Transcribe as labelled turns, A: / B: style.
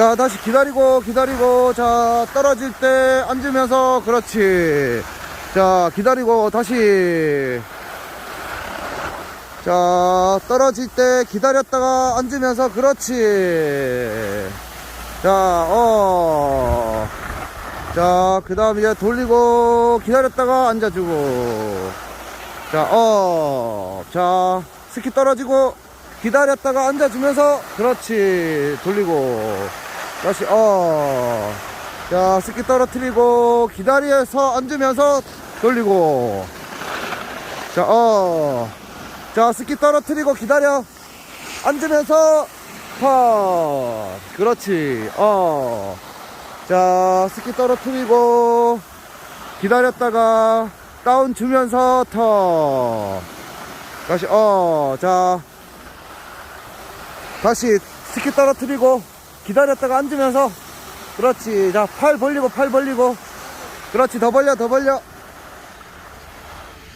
A: 자, 다시 기다리고, 기다리고, 자, 떨어질 때 앉으면서, 그렇지. 자, 기다리고, 다시. 자, 떨어질 때 기다렸다가 앉으면서, 그렇지. 자, 어. 자, 그 다음 이제 돌리고, 기다렸다가 앉아주고. 자, 어. 자, 스키 떨어지고, 기다렸다가 앉아주면서, 그렇지. 돌리고. 다시, 어. 자, 스키 떨어뜨리고, 기다려서 앉으면서, 돌리고. 자, 어. 자, 스키 떨어뜨리고, 기다려. 앉으면서, 파. 그렇지. 어. 자, 스키 떨어뜨리고, 기다렸다가, 다운 주면서, 터. 다시, 어. 자, 다시 스키 떨어뜨리고, 기다렸다가 앉으면서, 그렇지. 자, 팔 벌리고, 팔 벌리고. 그렇지. 더 벌려, 더 벌려.